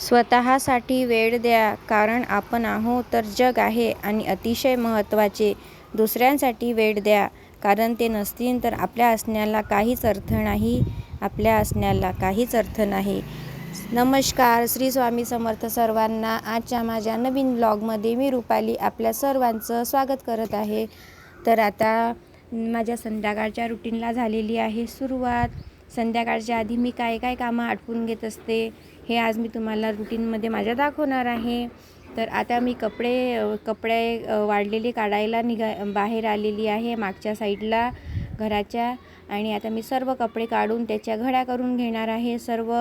स्वतःसाठी वेळ द्या कारण आपण आहो तर जग आहे आणि अतिशय महत्त्वाचे. दुसऱ्यांसाठी वेळ द्या कारण ते नसतील तर आपल्या असण्याला काहीच अर्थ नाही. आपल्या असण्याला काहीच अर्थ नाही. नमस्कार श्री स्वामी समर्थ सर्वांना आजच्या माझ्या नवीन ब्लॉगमध्ये मी रुपाली आपल्या सर्वांचं स्वागत करत आहे. तर आता माझ्या संध्याकाळच्या रुटीनला झालेली आहे सुरुवात. संध्याकाळच्या आधी मी काय काय कामं आटपून घेत असते? हे आज मी तुम्हाला रुटीनमध्ये माझ्या दाखवणार आहे. तर आता मी कपडे कपडे वाढलेले काढायला निघा बाहेर आलेली आहे मागच्या साईडला घराच्या. आणि आता मी सर्व कपडे काढून त्याच्या घड्या करून घेणार आहे. सर्व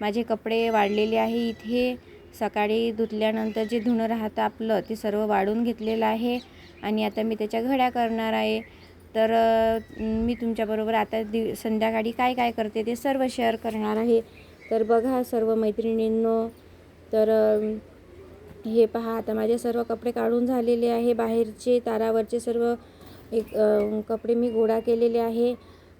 माझे कपडे वाढलेले आहे इथे. सकाळी धुतल्यानंतर जे धुणं राहतं आपलं ते सर्व वाढून घेतलेलं आहे. आणि आता मी त्याच्या घड्या करणार आहे. तर मी तुमच्याबरोबर आता दि संध्याकाळी काय काय करते ते सर्व शेअर करणार आहे. तर बघा सर्व मैत्रिणींनो तर हे पहा आता माझे सर्व कपडे काढून झालेले आहे. बाहेरचे तारावरचे सर्व एक कपडे मी गोळा केलेले आहे.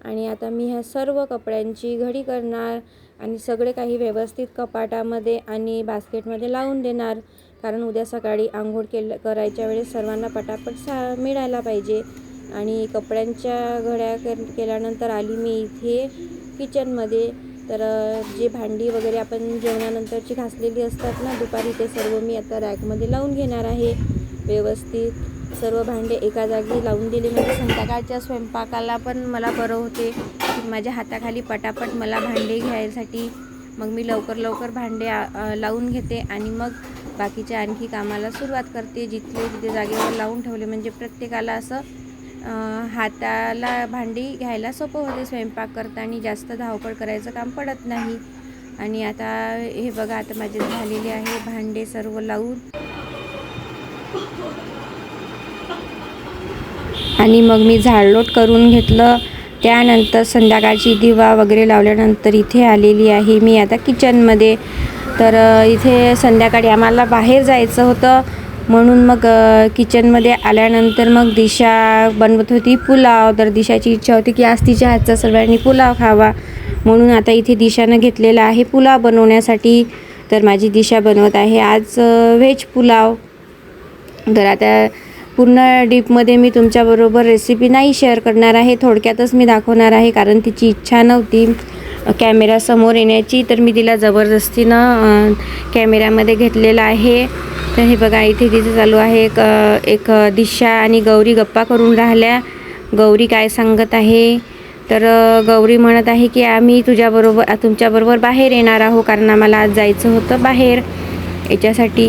आणि आता मी ह्या सर्व कपड्यांची घडी करणार आणि सगळे काही व्यवस्थित कपाटामध्ये आणि बास्केटमध्ये लावून देणार. कारण उद्या सकाळी आंघोळ केलं करायच्या वेळेस सर्वांना पटापट सा मिळायला पाहिजे. आणि कपड्यांच्या घड्या केल्यानंतर आली मी इथे किचनमध्ये तर जे भांडी वगैरे आपण जेवणानंतरची घासलेली असतात ना दुपारी ते सर्व मी आता रॅकमध्ये लावून घेणार आहे. व्यवस्थित सर्व भांडे एका जागी लावून दिले. म्हणजे संध्याकाळच्या स्वयंपाकाला पण मला बरं होते. की माझ्या हाताखाली पटापट मला भांडे घ्यायसाठी मग मी लवकर लवकर भांडे लावून घेते आणि मग बाकीच्या आणखी कामाला सुरुवात करते. जिथले तिथे जागेवर लावून ठेवले. म्हणजे प्रत्येकाला असं हाताला भांडी घ्यायला सोपं होते. स्वयंपाक करताना जास्त धावपळ करायचं काम पडत नाही. आणि आता हे बघा आता माझे झालेले आहे भांडे सर्व लावून. आणि मग मी झाडलोट करून घेतलं. त्यानंतर संध्याकाळची दिवा वगैरे लावल्यानंतर इथे आलेली आहे मी आता किचनमध्ये तर इथे संध्याकाळी आम्हाला बाहेर जायचं होतं. म्हणून मग किचनमध्ये आल्यानंतर मग दिशा बनवत होती पुलाव. तर दिशाची इच्छा होती की आज तिच्या हातचा सर्वांनी पुलाव खावा. म्हणून आता इथे दिशानं घेतलेला आहे पुलाव बनवण्यासाठी. तर माझी दिशा बनवत आहे आज व्हेज पुलाव. तर आता पूर्ण डीपमध्ये मी तुमच्याबरोबर रेसिपी नाही शेअर करणार आहे. थोडक्यातच मी दाखवणार आहे कारण तिची इच्छा नव्हती कॅमेरासमोर कॅमेऱ्यासमोर येण्याची. तर मी तिला जबरदस्तीनं कॅमेऱ्यामध्ये घेतलेलं आहे. तर हे बघा इथे तिथे चालू आहे. एक एक दिशा आणि गौरी गप्पा करून राहिल्या. गौरी काय सांगत आहे? तर गौरी म्हणत आहे की आम्ही तुझ्याबरोबर तुमच्याबरोबर बाहेर येणार आहो कारण आम्हाला आज जायचं होतं बाहेर. याच्यासाठी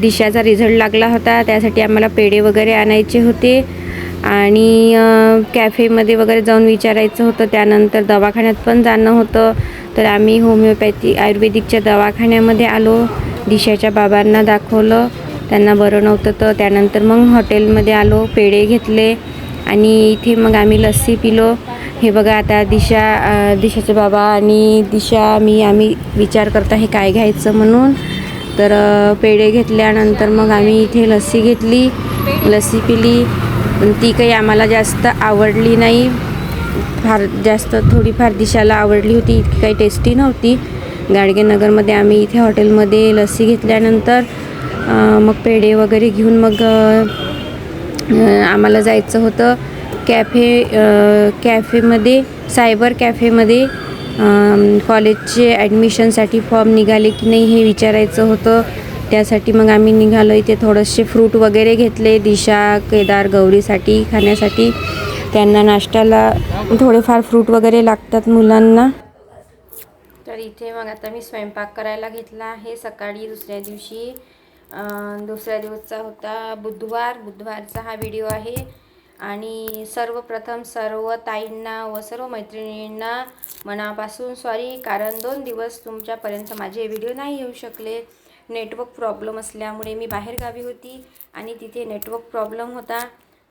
दिशाचा रिझल्ट लागला होता. त्यासाठी आम्हाला पेढे वगैरे आणायचे होते. आणि कॅफेमध्ये वगैरे जाऊन विचारायचं होतं. त्यानंतर दवाखान्यात पण जाणं होतं. तर आम्ही होमिओपॅथी आयुर्वेदिकच्या दवाखान्यामध्ये आलो. दिशाच्या बाबांना दाखवलं. त्यांना बरं नव्हतं तर त्यानंतर मग हॉटेलमध्ये आलो पेढे घेतले. आणि इथे मग आम्ही लस्सी पिलो. हे बघा आता दिशा दिशाचे बाबा आणि दिशा मी आम्ही विचार करत आहे काय घ्यायचं म्हणून. तर पेढे घेतल्यानंतर मग आम्ही इथे लस्सी घेतली. लस्सी पिली. पण ती काही आम्हाला जास्त आवडली नाही. फार जास्त थोडीफार दिशाला आवडली होती इतकी काही टेस्टी नव्हती. गाडगेनगरमध्ये आम्ही इथे हॉटेलमध्ये लस्सी घेतल्यानंतर मग पेढे वगैरे घेऊन मग आम्हाला जायचं होतं. कॅफे कॅफेमध्ये सायबर कॅफेमध्ये कॉलेजचे ॲडमिशनसाठी फॉर्म निघाले की नाही हे विचारायचं होतं. त्यासाठी मग आम्ही निघालो. इथे थोडेसे फ्रूट वगैरे घेतले. दिशा केदार गौरीसाठी खाण्यासाठी. त्यांना नाश्त्याला थोडेफार फ्रूट वगैरे लागतात मुलांना. तर इथे मग आता मी स्वयंपाक करायला घेतला आहे. सकाळी दुसऱ्या दिवशी दुसऱ्या दिवसचा होता बुधवार. बुधवारचा हा व्हिडिओ आहे. आणि सर्वप्रथम सर्व ताईंना व सर्व मैत्रिणींना मनापासून सॉरी कारण दोन दिवस तुमच्यापर्यंत माझे व्हिडिओ नाही येऊ शकले. नेटवर्क प्रॉब्लेम असल्यामुळे मी बाहेरगावी होती आणि तिथे नेटवर्क प्रॉब्लेम होता.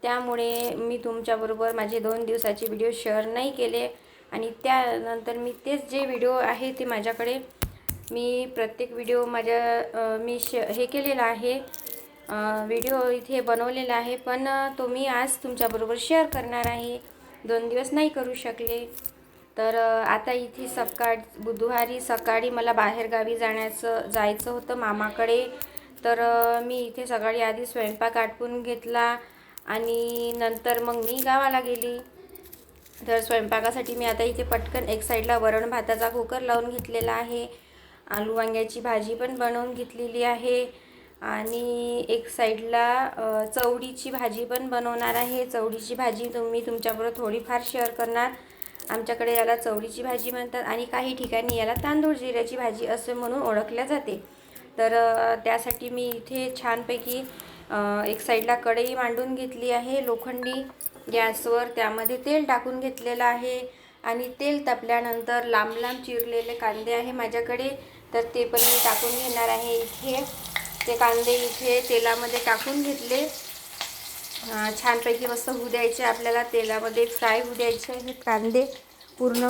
त्यामुळे मी तुमच्याबरोबर माझे दोन दिवसाचे व्हिडिओ शेअर नाही केले आणि त्यानंतर मी तेच जे व्हिडिओ आहे ते माझ्याकडे मी प्रत्येक व्हिडिओ माझ्या मी श हे केलेला आहे. व्हिडिओ इथे बनवलेला आहे. पण तो मी आज तुमच्याबरोबर शेअर करणार आहे. दोन दिवस नाही करू शकले. तर आता इथे सकाळ बुधवारी सकाळी मला बाहेरगावी जाण्याचं जायचं होतं मामाकडे. तर मी इथे सकाळी आधी स्वयंपाक आटपून घेतला आणि नंतर मग मी गावाला गेली. तर स्वयंपाकासाठी मी आता इथे पटकन एक साईडला वरण भाताचा कुकर लावून घेतलेला आहे. आलू वांग्याची भाजी पण बनवून घेतलेली आहे. आणि एक साईडला चवडीची भाजी पण बनवणार आहे. चवडीची भाजी तुम्ही तुमच्याबरोबर थोडीफार शेअर करणार. आमच्याकडे याला चवळीची भाजी म्हणतात आणि काही ठिकाणी याला तांदूळ जिऱ्याची भाजी असे म्हणून ओळखल्या जाते. तर त्यासाठी मी इथे छानपैकी एक साईडला कढई मांडून घेतली आहे. लोखंडी गॅसवर त्यामध्ये तेल टाकून घेतलेलं आहे आणि तेल तापल्यानंतर लांब लांब चिरलेले कांदे आहे माझ्याकडे. तर ते पण मी टाकून घेणार आहे इथे. ते कांदे इथे तेलामध्ये टाकून घेतले. छानपैकी मस्त होऊ द्यायचे. आपल्याला तेलामध्ये फ्राय होऊ द्यायचे. हे कांदे पूर्ण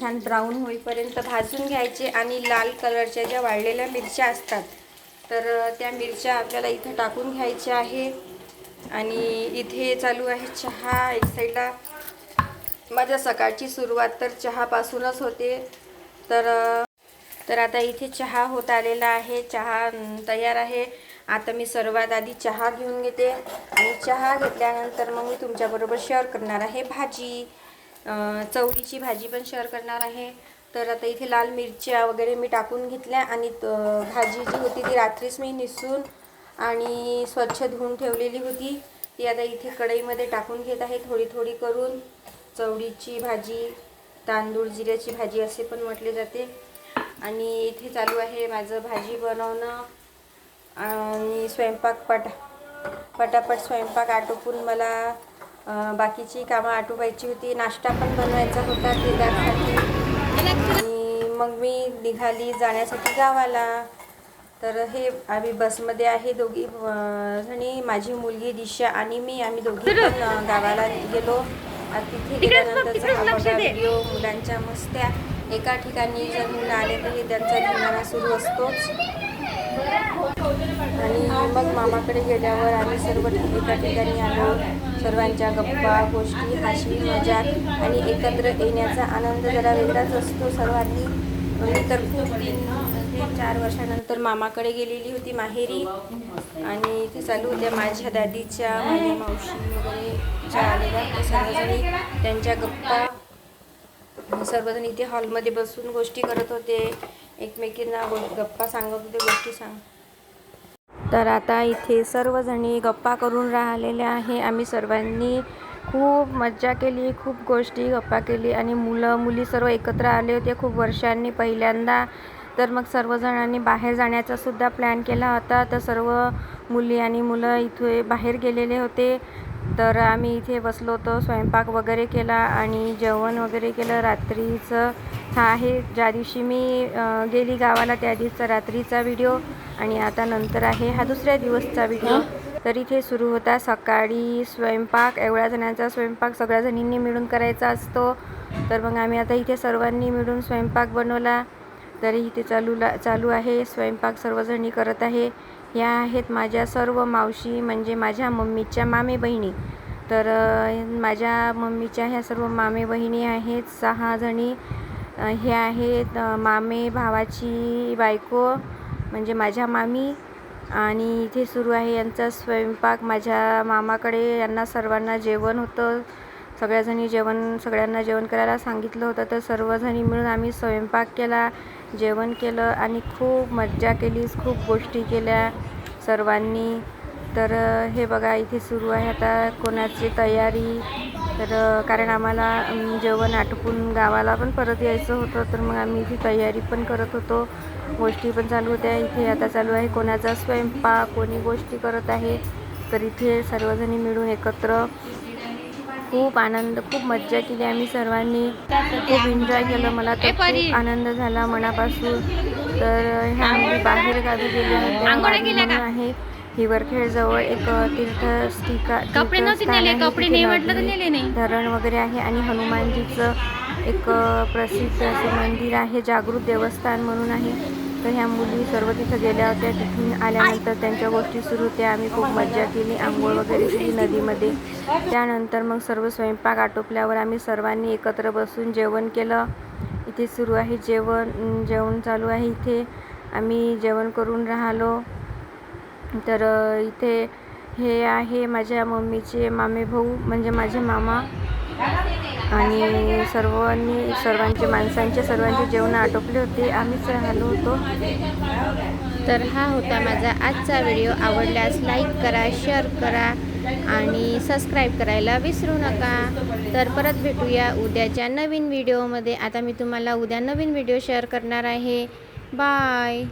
छान ब्राऊन होईपर्यंत भाजून घ्यायचे आणि लाल कलरच्या ज्या वाळलेल्या मिरच्या असतात तर त्या मिरच्या आपल्याला इथं टाकून घ्यायच्या आहे. आणि इथे चालू आहे चहा. एक साईडला माझ्या सकाळची सुरुवात तर चहापासूनच होते. तर तर आता इथे चहा होत आलेला आहे. चहा तयार आहे. आता मी सर्वात आधी चहा घेऊन घेते. आणि चहा घेतल्यानंतर मग मी तुमच्याबरोबर शेअर करणार आहे भाजी. चवळीची भाजी पण शेअर करणार आहे. तर आता इथे लाल मिरच्या वगैरे मी टाकून घेतल्या आणि त- भाजी जी होती ती रात्रीच मी निसून आणि स्वच्छ धुवून ठेवलेली होती. ती आता इथे कढईमध्ये टाकून घेत आहे थोडी थोडी करून. चवळीची भाजी तांदूळ जिऱ्याची भाजी असे पण म्हटले जाते. आणि इथे चालू आहे माझं भाजी बनवणं. आणि स्वयंपाक पटा पटापट स्वयंपाक आटोपून मला बाकीची कामं आटोपायची होती. नाश्ता पण बनवायचा होता ते त्यासाठी आणि मग मी निघाली जाण्यासाठी गावाला. तर हे आम्ही बसमध्ये आहे दोघी जणी माझी मुलगी दिशा आणि मी. आम्ही दोघी पण गावाला गेलो. आणि तिथे गेल्यानंतरचा हा व्हिडिओ मुलांच्या मस्त्या. एका ठिकाणी जर मुलं आले तरी त्यांचा धिंगाणा सुरू असतोच. आणि मग मामाकडे गेल्यावर आम्ही सर्व एका ठिकाणी आलो. सर्वांच्या गप्पा गोष्टी हाशी मजा आणि एकत्र येण्याचा आनंद जरा वेगळाच असतो सर्वांनी. मी तर खूप तीन चार वर्षानंतर मामाकडे गेलेली होती माहेरी. आणि ते चालू होत्या माझ्या दादीच्या माझ्या मावशी वगैरे ज्या आलेल्या सर्वजणी. त्यांच्या गप्पा. सर्वजण इथे हॉलमध्ये बसून गोष्टी करत होते. एकमेकींना गो गप्पा सांगत होते गोष्टी सांग. तर आता इथे सर्वजणी गप्पा करून राहिलेल्या आहे. आम्ही सर्वांनी खूप मज्जा केली खूप गोष्टी गप्पा केली आणि मुलं मुली सर्व एकत्र आले होते खूप वर्षांनी पहिल्यांदा. तर मग सर्वजणांनी बाहेर जाण्याचा सुद्धा प्लॅन केला होता. तर सर्व मुली आणि मुलं इथे बाहेर गेलेले होते. तर आम्ही इथे बसलो होतो स्वयंपाक वगैरे केला आणि जेवण वगैरे केलं. रात्रीचं हा आहे ज्या दिवशी मी गेली गावाला त्या दिवसचा रात्रीचा व्हिडिओ आणि आता नंतर आहे हा दुसऱ्या दिवसचा व्हिडिओ. तर इथे सुरू होता सकाळी स्वयंपाक एवढ्या जणांचा स्वयंपाक सगळ्या जणींनी मिळून करायचा असतो. तर मग आम्ही आता इथे सर्वांनी मिळून स्वयंपाक बनवला. तरी इथे चालू ला चालू आहे स्वयंपाक सर्वजणी करत आहे. ह्या आहेत माझ्या सर्व मावशी म्हणजे माझ्या मम्मीच्या मामे बहिणी. तर माझ्या मम्मीच्या ह्या सर्व मामे बहिणी आहेत सहा जणी. हे आहेत मामे भावाची बायको म्हणजे माझ्या मामी. आणि इथे सुरू आहे यांचा स्वयंपाक. माझ्या मामाकडे यांना सर्वांना जेवण होतं. सगळ्याजणी जेवण सगळ्यांना जेवण करायला सांगितलं होतं. तर सर्वजणी मिळून आम्ही स्वयंपाक केला. जेवण केलं आणि खूप मज्जा केली खूप गोष्टी केल्या सर्वांनी. तर हे बघा इथे सुरू आहे आता कोणाची तयारी. तर कारण आम्हाला जेवण आटपून गावाला पण परत यायचं होतं तर मग आम्ही इथे तयारी पण करत होतो. गोष्टी पण चालू होत्या. इथे आता चालू आहे कोणाचा स्वयंपाक कोणी गोष्टी करत आहे. तर इथे सर्वजणी मिळून एकत्र खूप आनंद खूप मज्जा केली आम्ही सर्वांनी. खूप एन्जॉय केलं मला. तर खूप आनंद झाला मनापासून. तर ह्या मुली बाहेर गावी गेल्या आहे हिवरखेडजवळ एक तीर्थस्टिका कपडे नव्हते तीर्थस्थान नेले आहे. कपडे तिथे नाही म्हटलं तर नदी, नेले नाही. धरण वगैरे आहे आणि हनुमानजीचं एक प्रसिद्ध असे मंदिर आहे जागृत देवस्थान म्हणून आहे. तर ह्या मुली सर्व तिथं गेल्या होत्या. तिथून आल्यानंतर त्यांच्या गोष्टी सुरू होत्या. आम्ही खूप मज्जा केली आंघोळ वगैरे केली नदीमध्ये. त्यानंतर मग सर्व स्वयंपाक आटोपल्यावर आम्ही सर्वांनी एकत्र बसून जेवण केलं. इथे सुरू आहे जेवण जेवण चालू आहे इथे. आम्ही जेवण करून राहिलो. तर इथे हे आहे माझ्या मम्मीचे मामे भाऊ म्हणजे माझे मामा. आणि सर्वांनी सर्वांचे माणसांचे सर्वांचे जेवण आटोपले होते. आम्हीच राहिलो होतो. तर हा होता माझा आजचा व्हिडिओ. आवडल्यास लाईक करा शेअर करा. आणि सबस्क्राईब करायला विसरू नका. तर परत भेटूया उद्याच्या नवीन व्हिडिओमध्ये आता मी तुम्हाला उद्या नवीन व्हिडिओ शेअर करणार आहे. बाय